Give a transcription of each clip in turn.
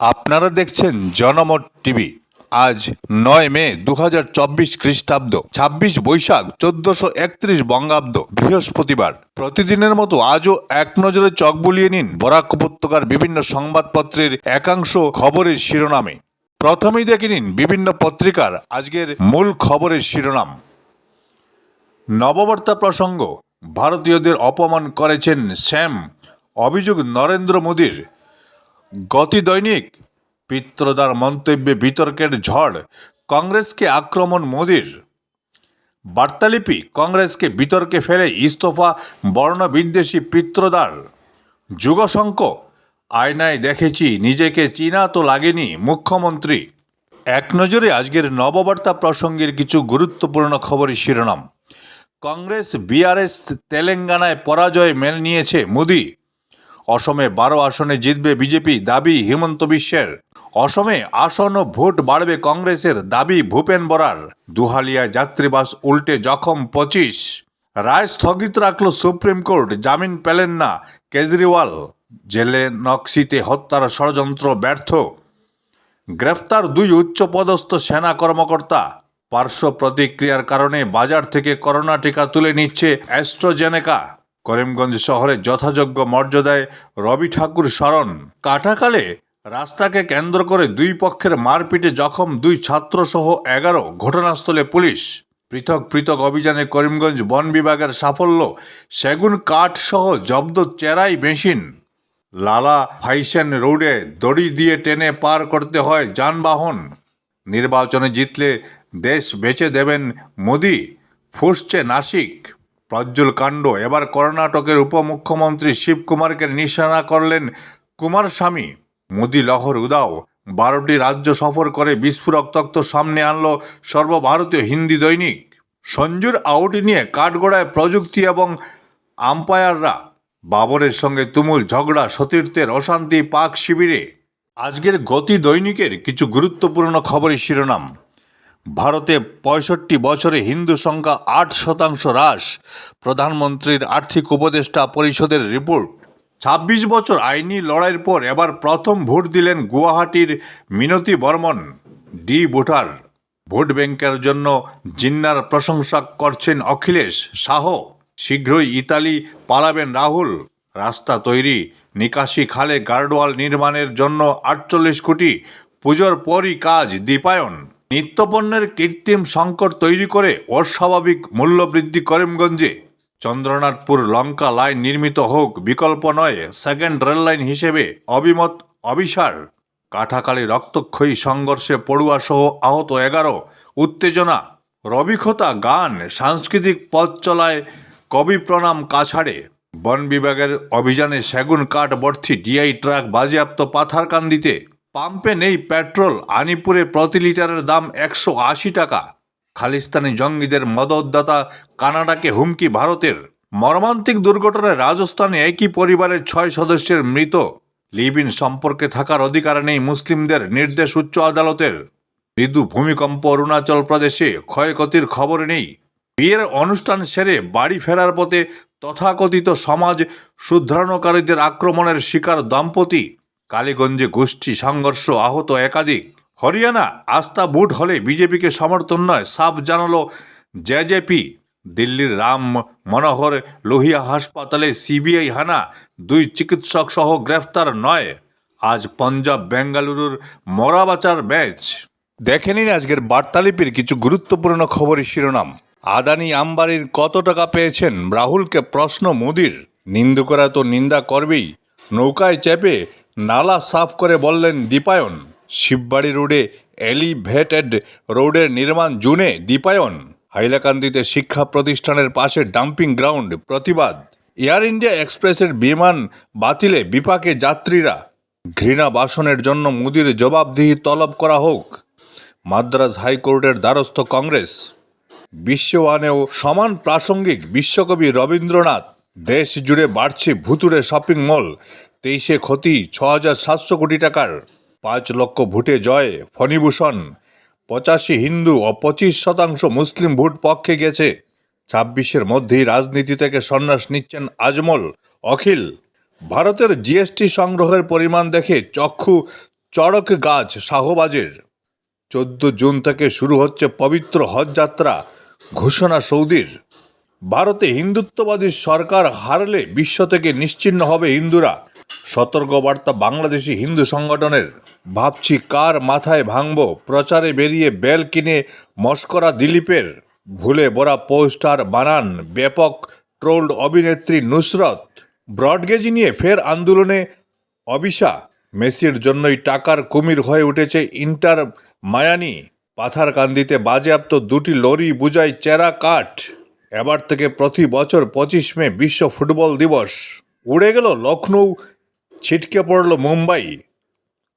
আপনারা দেখছেন জনমত টিভি। আজ নয় মে দু হাজার চব্বিশ খ্রিস্টাব্দ, ছাব্বিশ বৈশাখ চোদ্দশো একত্রিশ বঙ্গাব্দ, বৃহস্পতিবার। প্রতিদিনের মতো আজও এক নজরে চক বুলিয়ে নিন বরাক উপত্যকার বিভিন্ন সংবাদপত্রের একাংশ খবরের শিরোনামে। প্রথমেই দেখে নিন বিভিন্ন পত্রিকার আজকের মূল খবরের শিরোনাম। নববার্তা প্রসঙ্গ, ভারতীয়দের অপমান করেছেন শ্যাম অভিযোগ নরেন্দ্র মোদীর। গতি দৈনিক, পিত্রদার মন্তব্যে বিতর্কের ঝড়, কংগ্রেসকে আক্রমণ মোদির। বার্তালিপি, কংগ্রেসকে বিতর্কে ফেলে ইস্তফা বর্ণবিদ্বেষী পিত্রদার। যুগশঙ্ক, আয়নায় দেখেছি নিজেকে চীনা তো লাগেনি মুখ্যমন্ত্রী। এক নজরে আজকের নববার্তা প্রসঙ্গের কিছু গুরুত্বপূর্ণ খবরের শিরোনাম। কংগ্রেস, বিআরএস, তেলেঙ্গানায় পরাজয় মেনে নিয়েছে মোদী। অসমে বারো আসনে জিতবে বিজেপি, দাবি হিমন্ত বিশ্বের। অসমে আসন ও ভোট বাড়বে কংগ্রেসের, দাবি ভূপেন বরার। দুহালিয়া যাত্রীবাস উল্টে জখম পঁচিশ। রায় স্থগিত রাখল সুপ্রিম কোর্ট, জামিন পেলেন না কেজরিওয়াল। জেলে নকশিতে হত্যার ষড়যন্ত্র ব্যর্থ। গ্রেফতার দুই উচ্চপদস্থ সেনা কর্মকর্তা। পার্শ্ব প্রতিক্রিয়ার কারণে বাজার থেকে করোনা টিকা তুলে নিচ্ছে অ্যাস্ট্রোজেনেকা। করিমগঞ্জ শহরে যথাযোগ্য মর্যাদায় রবি ঠাকুর স্মরণ। কাটাকালে রাস্তাকে কেন্দ্র করে দুই পক্ষের মারপিটে জখম দুই ছাত্রসহ এগারো ঘটনাস্থলে পুলিশ। পৃথক পৃথক অভিযানে করিমগঞ্জ বন বিভাগের সাফল্য, সেগুন কাঠ সহ জব্দ চেরাই মেশিন। লালা ফাইসেন রোডে দড়ি দিয়ে টেনে পার করতে হয় যানবাহন। নির্বাচনে জিতলে দেশ বেচে দেবেন মোদি, ফুসছে নাসিক। প্রজ্জ্বল কাণ্ড। এবার কর্ণাটকের উপমুখ্যমন্ত্রী শিবকুমারকে নিশানা করলেন কুমারস্বামী মোদি লহর উদাও। বারোটি রাজ্য সফর করে বিস্ফোরক তত্ত্ব সামনে আনল সর্বভারতীয় হিন্দি দৈনিক। সঞ্জুর আউট নিয়ে কাঠগড়ায় প্রযুক্তি এবং আম্পায়াররা। বাবরের সঙ্গে তুমুল ঝগড়া, সতীর্থের অশান্তি, পাক শিবিরে। আজকের গতি দৈনিকের কিছু গুরুত্বপূর্ণ খবরের শিরোনাম। ভারতে পঁয়ষট্টি বছরে হিন্দু সংখ্যা আট শতাংশ হ্রাস, প্রধানমন্ত্রীর আর্থিক উপদেষ্টা পরিষদের রিপোর্ট। ছাব্বিশ বছর আইনি লড়াইয়ের পর এবার প্রথম ভোট দিলেন গুয়াহাটির Minati Barman, D voter. Vote ব্যাংকের জন্য জিন্নার প্রশংসা করছেন অখিলেশ শাহ। শীঘ্রই ইতালি পালাবেন রাহুল। রাস্তা তৈরি, নিকাশি খালে গার্ডওয়াল নির্মাণের জন্য আটচল্লিশ কোটি। পুজোর পরই কাজ দীপায়ন। নিত্যপণ্যের কৃত্রিম সংকট তৈরি করে অস্বাভাবিক মূল্যবৃদ্ধি করিমগঞ্জে। চন্দ্রনাথপুর লঙ্কা লাইন নির্মিত হোক, বিকল্প নয় সেকেন্ড রেল লাইন হিসেবে অবিমত অবিসার কাঠাকালী রক্তক্ষয়ী সংঘর্ষে পড়ুয়া সহ আহত এগারো। উত্তেজনা রবিক্ষতা গান, সাংস্কৃতিক পথ চলায় কবি প্রণাম কাছাড়ে। বন বিভাগের অভিযানে সেগুন কাঠ বর্থি ডিআই ট্রাক বাজেয়াপ্ত পাথারকান্দিতে। পাম্পে নেই পেট্রোল। আনিপুরে প্রতি লিটারের দাম একশো আশি টাকা। খালিস্তানি জঙ্গিদের মদতদাতা কানাডাকে হুমকি ভারতের। মর্মান্তিক দুর্ঘটনায় রাজস্থানে একই পরিবারের ছয় সদস্যের মৃত। লিভ ইন সম্পর্কে থাকার অধিকার নেই মুসলিমদের, নির্দেশ উচ্চ আদালতের। মৃদু ভূমিকম্প অরুণাচল প্রদেশে ক্ষয়ক্ষতির খবর নেই। বিয়ের অনুষ্ঠান সেরে বাড়ি ফেরার পথে তথাকথিত সমাজ শুদ্ধারণকারীদের আক্রমণের শিকার দম্পতি। কালীগঞ্জে গোষ্ঠী, সংঘর্ষ আহত একাধিক। হরিয়ানা, আস্থা বুট হলে বিজেপিকে সমর্থন নয়, সাফ জানালো জেজেপি। দিল্লির রাম মনোহর লোহিয়া হাসপাতালে সিবিআই হানা, দুই চিকিৎসক সহ গ্রেফতার নয়। আজ পাঞ্জাব বেঙ্গালুরুর মরাবাচার ম্যাচ। দেখে নিন আজকের বার্তালিপির কিছু গুরুত্বপূর্ণ খবরের শিরোনাম? আদানি আম্বানির কত টাকা পেয়েছেন? রাহুলকে প্রশ্ন মোদির। নিন্দুকরা তো নিন্দা করবেই। নৌকায় চেপে নালা সাফ করে বললেন, দীপায়ন, শিববাড়ি রোডে এলিভেটেড রোডের নির্মাণ জুনে দীপায়ন। হাইলাকান্দিতে শিক্ষা প্রতিষ্ঠানের পাশে ডাম্পিং গ্রাউন্ড, প্রতিবাদ। এয়ার ইন্ডিয়া এক্সপ্রেসের বিমান বাতিলে বিপাকে যাত্রীরা। ঘৃণা বাসনের জন্য মোদির জবাবদিহি তলব করা হোক। মাদ্রাজ হাইকোর্টের দ্বারস্থ কংগ্রেস। বিশ্বওয়ানেও সমান প্রাসঙ্গিক বিশ্বকবি রবীন্দ্রনাথ। দেশ জুড়ে বাড়ছে ভুতুরে শপিং মল। তেইশে ক্ষতি ছ হাজার সাতশো কোটি টাকার। পাঁচ লক্ষ ভোটে জয়, ফণিভূষণ। পঁচাশি হিন্দু ও পঁচিশ শতাংশ মুসলিম ভোট পক্ষে গেছে। ছাব্বিশের মধ্যেই রাজনীতি থেকে সন্ন্যাস নিচ্ছেন আজমল, অখিল। ভারতের জিএসটি সংগ্রহের পরিমাণ দেখে চক্ষু চড়ক গাছ শাহবাজের। চোদ্দ জুন থেকে শুরু হচ্ছে পবিত্র হজ যাত্রা, ঘোষণা সৌদির। ভারতে হিন্দুত্ববাদী সরকার হারলে বিশ্ব থেকে নিশ্চিহ্ন হবে হিন্দুরা। সতর্কবার্তা বাংলাদেশি হিন্দু সংগঠনের। ভাবছি কার মাথায় ভাঙব, প্রচারে বেরিয়ে বেল কিনে মস্করা দিলীপের। ভুলে বড়া পোস্টার বানান ব্যাপক ট্রোলড অভিনেত্রী নুসরত। ব্রডগেজ নিয়ে ফের আন্দোলনে অবিশা মেসির জন্যই টাকার কুমির হয়ে উঠেছে ইন্টার মায়ানি পাথারকান্দিতে বাজেয়াপ্ত দুটি লরি বুঝায় চেরা কাঠ। এবার থেকে প্রতি বছর পঁচিশ মে বিশ্ব ফুটবল দিবস। উড়ে গেল লখনৌ ছিটকে পড়ল মুম্বাই।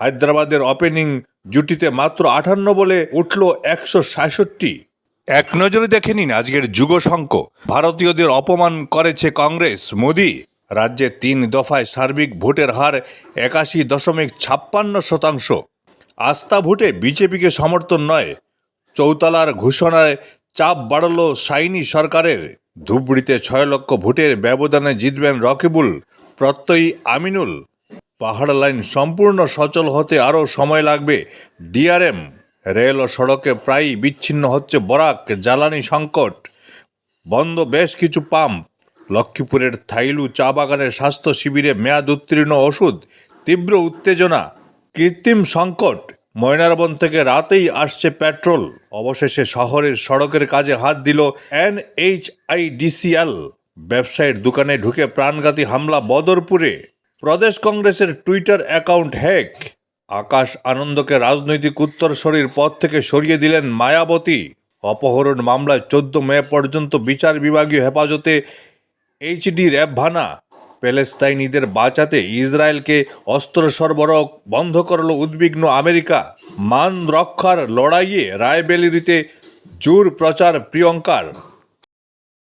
হায়দ্রাবাদের ওপেনিং জুটিতে মাত্র আটান্ন বলে উঠল একশো সাতষট্টি। এক নজরে দেখে নিন আজকের যুগশঙ্ক ভারতীয়দের অপমান করেছে কংগ্রেস, মোদি। রাজ্যে তিন দফায় সার্বিক ভোটের হার একাশি দশমিক ছাপ্পান্ন শতাংশ। আস্থা ভোটে বিজেপিকে সমর্থন নয়। চৌতালার ঘোষণায় চাপ বাড়ল সাইনি সরকারের। ধুবড়িতে ছয় লক্ষ ভোটের ব্যবধানে জিতবেন রকিবুল। প্রত্যয়ী আমিনুল। পাহাড় লাইন সম্পূর্ণ সচল হতে আরও সময় লাগবে। ডিআরএম, রেল ও সড়কে প্রায়ই বিচ্ছিন্ন হচ্ছে বরাক, জ্বালানি সংকট। বন্ধ বেশ কিছু পাম্প। লক্ষ্মীপুরের থাইলু চা বাগানের স্বাস্থ্য শিবিরে মেয়াদ উত্তীর্ণ ওষুধ, তীব্র উত্তেজনা, কৃত্রিম সংকট। ময়নারবন থেকে রাতেই আসছে পেট্রোল। অবশেষে শহরের সড়কের কাজে হাত দিল এনএইচআইডিসিএল। ব্যবসায়ীর দোকানে ঢুকে প্রাণঘাতী হামলা বদরপুরে। প্রদেশ কংগ্রেসের টুইটার অ্যাকাউন্ট হ্যাক। আকাশ আনন্দকে রাজনৈতিক উত্তরসূরির পদ থেকে সরিয়ে দিলেন মায়াবতী। অপহরণ মামলায় চোদ্দ মে পর্যন্ত বিচার বিভাগীয় হেফাজতে এইচডি র্যাবভানা। প্যালেস্তাইনিদের বাঁচাতে ইসরায়েলকে অস্ত্র সরবরাহ বন্ধ করল উদ্বিগ্ন আমেরিকা। মান রক্ষার লড়াইয়ে রায়বেলিরিতে জোর প্রচার প্রিয়ঙ্কার।